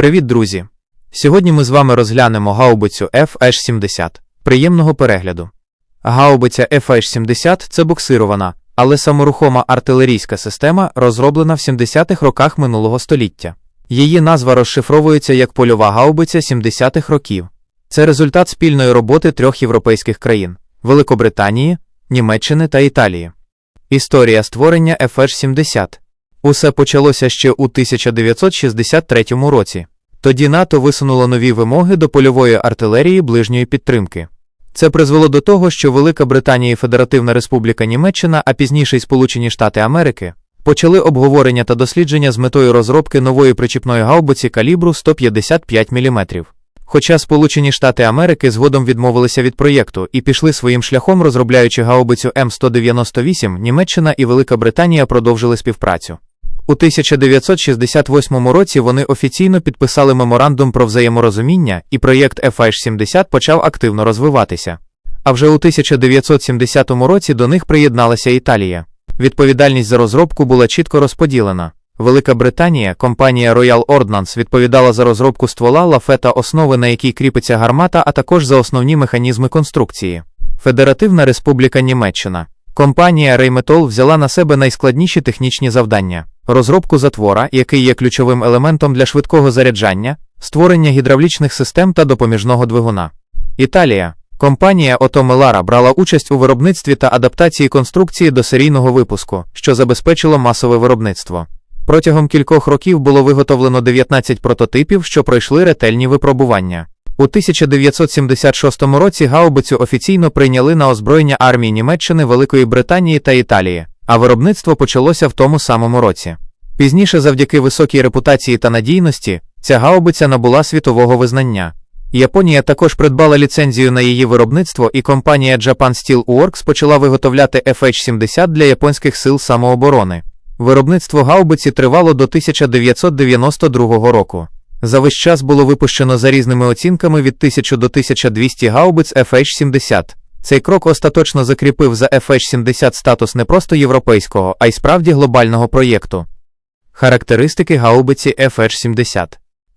Привіт, друзі! Сьогодні ми з вами розглянемо гаубицю FH-70. Приємного перегляду. Гаубиця FH-70 це буксирована, але саморухома артилерійська система, розроблена в 70-х роках минулого століття. Її назва розшифровується як польова гаубиця 70-х років. Це результат спільної роботи трьох європейських країн Великобританії, Німеччини та Італії. Історія створення FH-70 Усе почалося ще у 1963 році. Тоді НАТО висунуло нові вимоги до польової артилерії ближньої підтримки. Це призвело до того, що Велика Британія і Федеративна Республіка Німеччина, а пізніше й Сполучені Штати Америки, почали обговорення та дослідження з метою розробки нової причіпної гаубиці калібру 155 мм. Хоча Сполучені Штати Америки згодом відмовилися від проєкту і пішли своїм шляхом, розробляючи гаубицю М198, Німеччина і Велика Британія продовжили співпрацю. У 1968 році вони офіційно підписали меморандум про взаєморозуміння, і проєкт FH-70 почав активно розвиватися. А вже у 1970 році до них приєдналася Італія. Відповідальність за розробку була чітко розподілена. Велика Британія, компанія Royal Ordnance відповідала за розробку ствола лафета основи, на якій кріпиться гармата, а також за основні механізми конструкції. Федеративна Республіка Німеччина. Компанія Rheinmetall взяла на себе найскладніші технічні завдання: розробку затвора, який є ключовим елементом для швидкого заряджання, створення гідравлічних систем та допоміжного двигуна. Італія. Компанія Ото Мелара брала участь у виробництві та адаптації конструкції до серійного випуску, що забезпечило масове виробництво. Протягом кількох років було виготовлено 19 прототипів, що пройшли ретельні випробування. У 1976 році гаубицю офіційно прийняли на озброєння армії Німеччини, Великої Британії та Італії, а виробництво почалося в тому самому році. Пізніше, завдяки високій репутації та надійності, ця гаубиця набула світового визнання. Японія також придбала ліцензію на її виробництво, і компанія Japan Steel Works почала виготовляти FH-70 для японських сил самооборони. Виробництво гаубиці тривало до 1992 року. За весь час було випущено за різними оцінками від 1000 до 1200 гаубиць FH-70. Цей крок остаточно закріпив за FH-70 статус не просто європейського, а й справді глобального проєкту. Характеристики гаубиці FH-70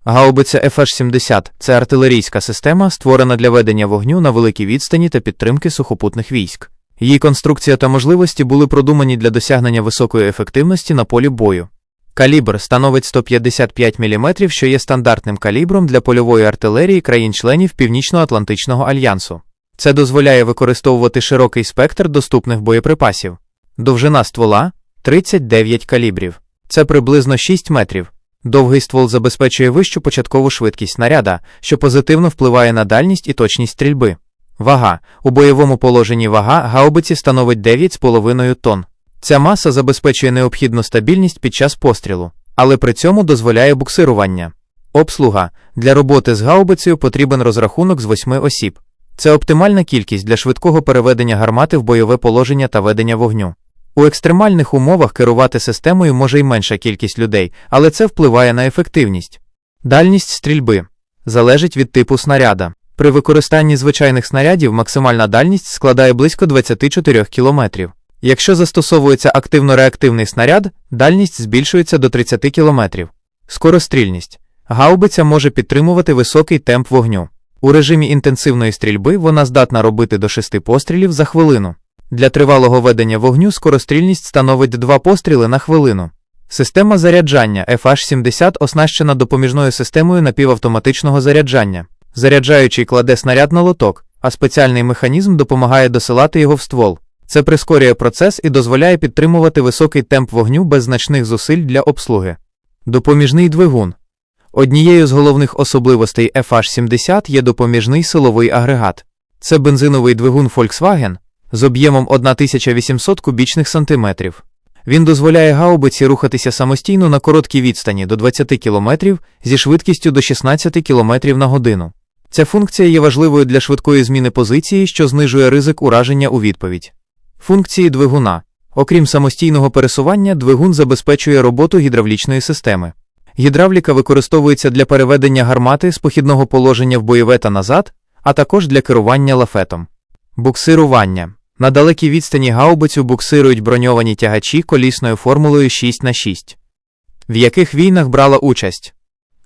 Гаубиця FH-70 це артилерійська система, створена для ведення вогню на великій відстані та підтримки сухопутних військ. Її конструкція та можливості були продумані для досягнення високої ефективності на полі бою. Калібр становить 155 мм, що є стандартним калібром для польової артилерії країн-членів Північно-Атлантичного альянсу. Це дозволяє використовувати широкий спектр доступних боєприпасів. Довжина ствола 39 калібрів. Це приблизно 6 метрів. Довгий ствол забезпечує вищу початкову швидкість снаряда, що позитивно впливає на дальність і точність стрільби. Вага. У бойовому положенні вага гаубиці становить 9,5 тонн. Ця маса забезпечує необхідну стабільність під час пострілу, але при цьому дозволяє буксирування. Обслуга. Для роботи з гаубицею потрібен розрахунок з 8 осіб. Це оптимальна кількість для швидкого переведення гармати в бойове положення та ведення вогню. У екстремальних умовах керувати системою може й менша кількість людей, але це впливає на ефективність. Дальність стрільби залежить від типу снаряда. При використанні звичайних снарядів максимальна дальність складає близько 24 км. Якщо застосовується активно-реактивний снаряд, дальність збільшується до 30 км. Скорострільність. Гаубиця може підтримувати високий темп вогню. У режимі інтенсивної стрільби вона здатна робити до 6 пострілів за хвилину. Для тривалого ведення вогню скорострільність становить 2 постріли на хвилину. Система заряджання FH-70 оснащена допоміжною системою напівавтоматичного заряджання. Заряджаючий кладе снаряд на лоток, а спеціальний механізм допомагає досилати його в ствол. Це прискорює процес і дозволяє підтримувати високий темп вогню без значних зусиль для обслуги. Допоміжний двигун. Однією з головних особливостей FH-70 є допоміжний силовий агрегат. Це бензиновий двигун Volkswagen з об'ємом 1800 кубічних сантиметрів. Він дозволяє гаубиці рухатися самостійно на короткій відстані до 20 км зі швидкістю до 16 км на годину. Ця функція є важливою для швидкої зміни позиції, що знижує ризик ураження у відповідь. Функції двигуна. Окрім самостійного пересування, двигун забезпечує роботу гідравлічної системи. Гідравліка використовується для переведення гармати з похідного положення в бойове та назад, а також для керування лафетом. Буксирування. На далекій відстані гаубицю буксирують броньовані тягачі колісною формулою 6 х 6 В яких війнах брала участь?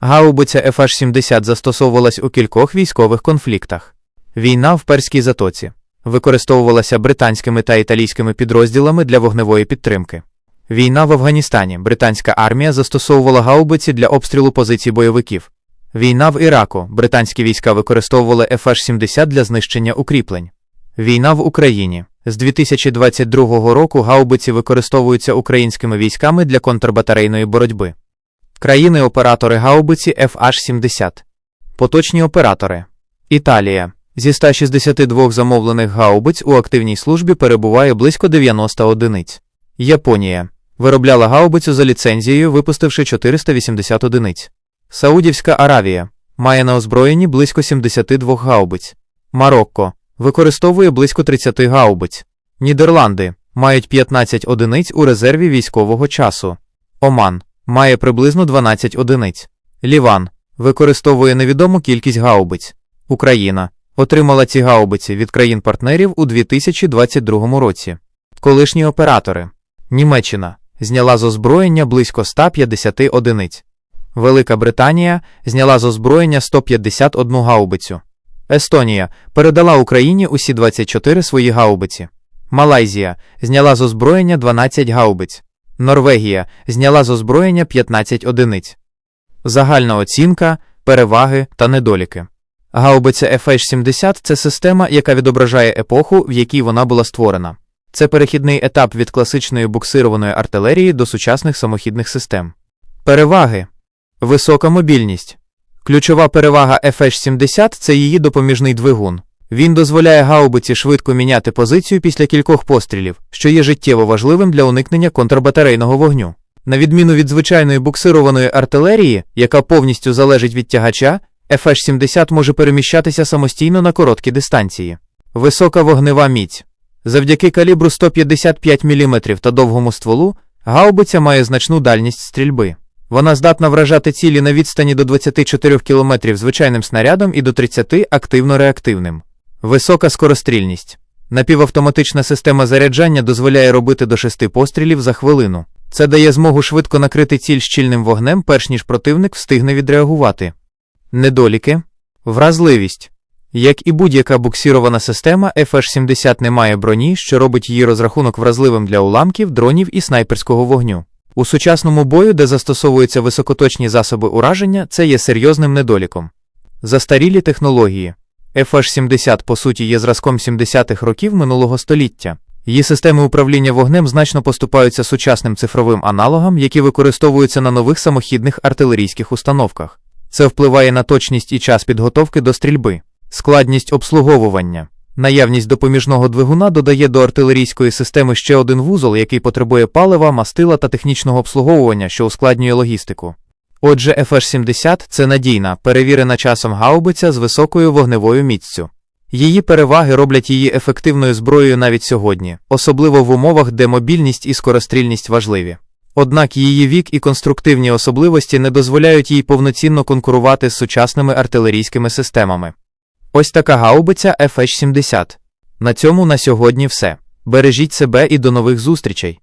Гаубиця FH-70 застосовувалась у кількох військових конфліктах. Війна в Перській затоці використовувалася британськими та італійськими підрозділами для вогневої підтримки. Війна в Афганістані. Британська армія застосовувала гаубиці для обстрілу позицій бойовиків. Війна в Іраку. Британські війська використовували FH-70 для знищення укріплень. Війна в Україні. З 2022 року гаубиці використовуються українськими військами для контрбатарейної боротьби. Країни-оператори гаубиці FH-70. Поточні оператори. Італія. Зі 162 замовлених гаубиць у активній службі перебуває близько 90 одиниць. Японія. Виробляла гаубицю за ліцензією, випустивши 480 одиниць. Саудівська Аравія. Має на озброєнні близько 72 гаубиць. Марокко. Використовує близько 30 гаубиць. Нідерланди. Мають 15 одиниць у резерві військового часу. Оман. Має приблизно 12 одиниць. Ліван. Використовує невідому кількість гаубиць. Україна. Отримала ці гаубиці від країн-партнерів у 2022 році. Колишні оператори. Німеччина зняла з озброєння близько 150 одиниць. Велика Британія зняла з озброєння 151 гаубицю. Естонія передала Україні усі 24 свої гаубиці. Малайзія зняла з озброєння 12 гаубиць. Норвегія зняла з озброєння 15 одиниць. Загальна оцінка, переваги та недоліки. Гаубиця FH-70 – це система, яка відображає епоху, в якій вона була створена. Це перехідний етап від класичної буксированої артилерії до сучасних самохідних систем. Переваги висока мобільність. Ключова перевага FH-70 це її допоміжний двигун. Він дозволяє гаубиці швидко міняти позицію після кількох пострілів, що є життєво важливим для уникнення контрбатарейного вогню. На відміну від звичайної буксированої артилерії, яка повністю залежить від тягача, FH-70 може переміщатися самостійно на короткі дистанції. Висока вогнева міць. Завдяки калібру 155 мм та довгому стволу, гаубиця має значну дальність стрільби. Вона здатна вражати цілі на відстані до 24 км звичайним снарядом і до 30 активно-реактивним. Висока скорострільність. Напівавтоматична система заряджання дозволяє робити до 6 пострілів за хвилину. Це дає змогу швидко накрити ціль щільним вогнем, перш ніж противник встигне відреагувати. Недоліки. Вразливість. Як і будь-яка буксірована система, FH-70 не має броні, що робить її розрахунок вразливим для уламків, дронів і снайперського вогню. У сучасному бою, де застосовуються високоточні засоби ураження, це є серйозним недоліком. Застарілі технології. FH-70 по суті є зразком 70-х років минулого століття. Її системи управління вогнем значно поступаються сучасним цифровим аналогам, які використовуються на нових самохідних артилерійських установках. Це впливає на точність і час підготовки до стрільби, складність обслуговування. Наявність допоміжного двигуна додає до артилерійської системи ще один вузол, який потребує палива, мастила та технічного обслуговування, що ускладнює логістику. Отже, FH-70 це надійна, перевірена часом гаубиця з високою вогневою міццю. Її переваги роблять її ефективною зброєю навіть сьогодні, особливо в умовах, де мобільність і скорострільність важливі. Однак її вік і конструктивні особливості не дозволяють їй повноцінно конкурувати з сучасними артилерійськими системами. Ось така гаубиця FH-70. На цьому на сьогодні все. Бережіть себе і до нових зустрічей.